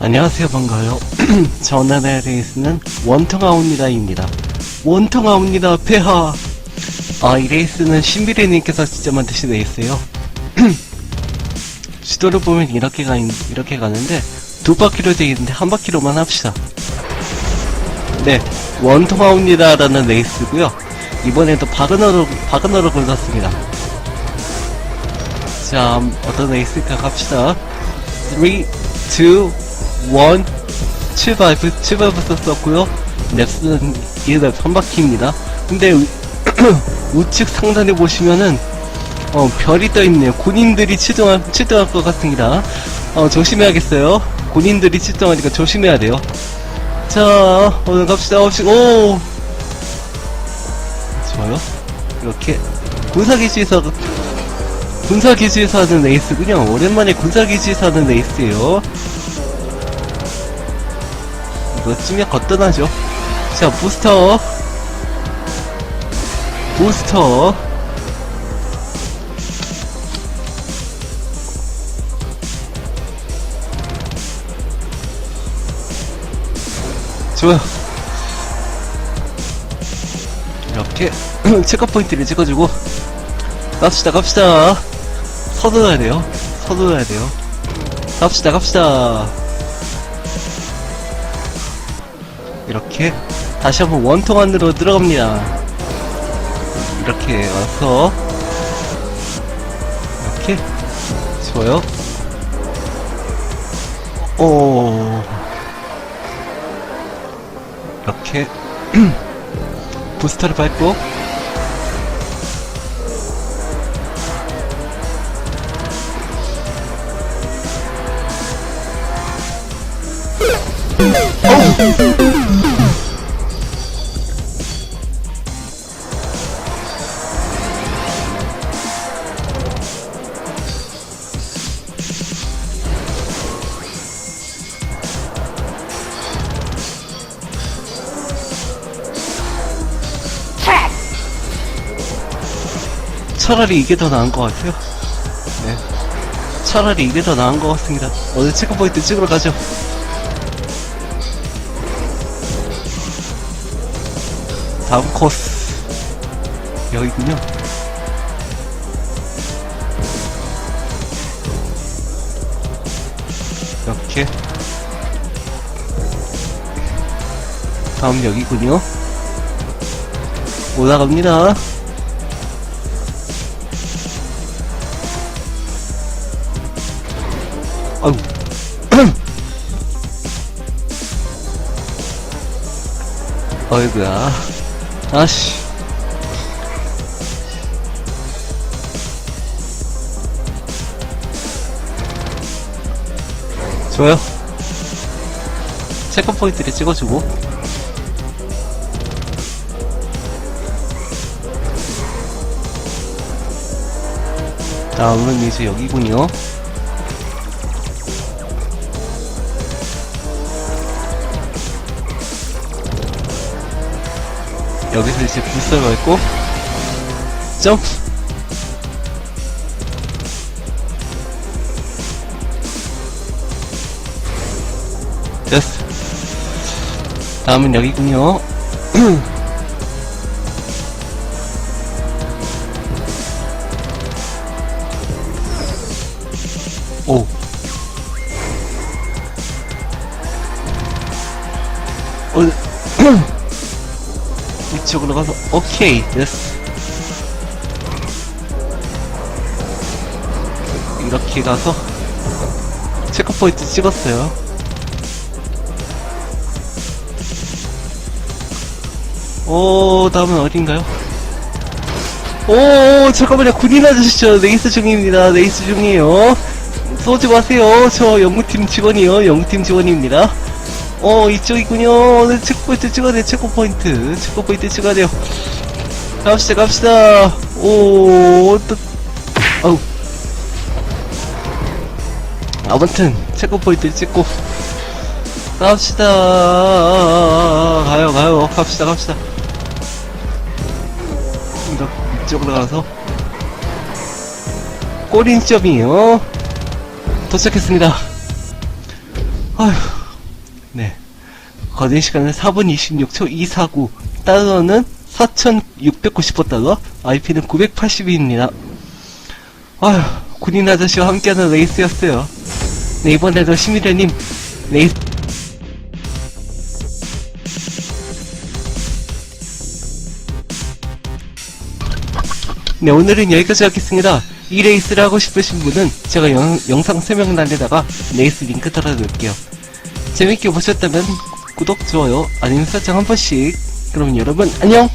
안녕하세요 반가워요. 전화의 레이스는 원통아옵니다입니다. 원통아옵니다 폐하. 아 이 레이스는 신비레님께서 직접 만드신 레이스예요. 지도를 보면 이렇게 가 이렇게 가는데 두 바퀴로 되어 있는데 한 바퀴로만 합시다. 네 원통아옵니다 라는 레이스고요. 이번에도 바그너로 바그너로 골랐습니다. 자 어떤 레이스일까 갑시다. 3, 2, 1 출발부, 출발부터 썼고요. 랩스는 1랩 3바퀴입니다. 근데 우, 우측 상단에 보시면은 어, 별이 떠있네요. 군인들이 출동할, 출동할 것 같습니다. 어, 조심해야겠어요. 군인들이 출동하니까 조심해야 돼요. 자 오늘 갑시다. 갑시다 오! 좋아요. 이렇게 군사기지에서 군사기지에서 하는 레이스군요. 오랜만에 군사기지에서 하는 레이스예요. 이거쯤에 거뜬하죠. 자, 부스터. 부스터. 좋아요. 이렇게 체크 포인트를 찍어주고 갑시다 갑시다 서둘러야 돼요 서둘러야 돼요 갑시다 갑시다 이렇게 다시 한번 원통 안으로 들어갑니다. 이렇게 와서 이렇게 좋아요. 오. 이렇게 부스터를 밟고 차라리 이게 더 나은 것 같아요. 네. 차라리 이게 더 나은 것 같습니다. 오늘 체크포인트 찍으러 가죠. 다음 코스. 여기군요. 이렇게. 다음 여기군요. 올라갑니다. 어이구야. 아씨. 좋아요. 체크 포인트를 찍어주고. 다음은 이제 여기군요. 여기서 이제 불사가 있고 점프 됐어. 다음은 여기군요. 오. 어, 이쪽으로 가서 오케이 됐어. 이렇게 가서 체크포인트 찍었어요. 오 다음은 어딘가요? 오 잠깐만요. 군인 아저씨죠. 레이스 중입니다. 레이스 중이에요. 쏘지 마세요. 저 연구팀 직원이요. 연구팀 직원입니다 어 이쪽이군요. 오늘 체크포인트 찍어야 돼 체크포인트. 체크포인트 찍어야 돼요. 갑시다 갑시다. 오또 아우. 아무튼 체크포인트 찍고. 갑시다. 가요 가요. 갑시다 갑시다. 이렇게 이쪽으로 가서. 꼬린 점이요. 도착했습니다. 아휴 거진 시간은 4분 26초 249. 달러는 4,690달러, IP는 980입니다. 아휴, 군인 아저씨와 함께하는 레이스였어요. 네, 이번에도 시미르님, 레이스, 네, 오늘은 여기까지 하겠습니다. 이 레이스를 하고 싶으신 분은 제가 영, 영상 설명란에다가 레이스 링크 달아둘게요. 재밌게 보셨다면 구독, 좋아요, 알림 설정 한 번씩. 그럼 여러분, 안녕!